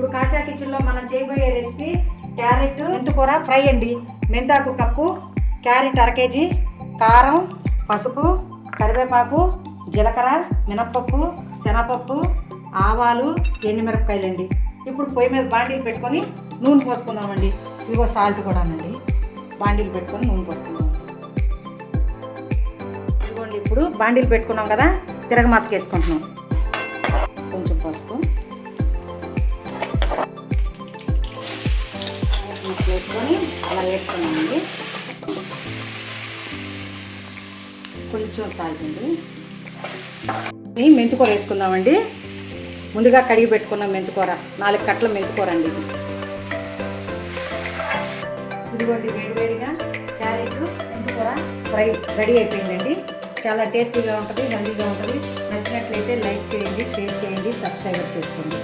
ఇప్పుడు కాచా కిచెన్లో మనం చేయబోయే రెసిపీ క్యారెట్ మెంతుకూర ఫ్రై అండి. మెంతాకు కప్పు క్యారెట్ అర కేజీ కారం పసుపు కరివేపాకు జీలకర్ర మినప్పప్పు శనగపప్పు ఆవాలు ఎండుమిరపకాయలండి. ఇప్పుడు పొయ్యి మీద బాండీలు పెట్టుకొని నూనె పోసుకుందామండి. ఇదిగో సాల్ట్ కూడా అండి. బాండీలు పెట్టుకొని నూనె పోసుకుందాం. ఇదిగోండి ఇప్పుడు బాండీలు పెట్టుకున్నాం కదా తిరగమాతకేసుకుంటున్నాం పెట్టుకొని అలా వేసుకున్నామండి కొంచెం సాల్ట్ అండి. మెంతికూర వేసుకుందామండి. ముందుగా కడిగి పెట్టుకున్నాం మెంతికూర నాలుగు కట్టల మెంతికూర అండి ఇది ఇదిగోండి వేడివేడిగా క్యారెట్ మెంతికూర ఫ్రై రెడీ అయిపోయిందండి. చాలా టేస్టీగా ఉంటుంది హెల్దీగా ఉంటుంది. నచ్చినట్లయితే లైక్ చేయండి షేర్ చేయండి సబ్స్క్రైబ్ చేసుకోండి.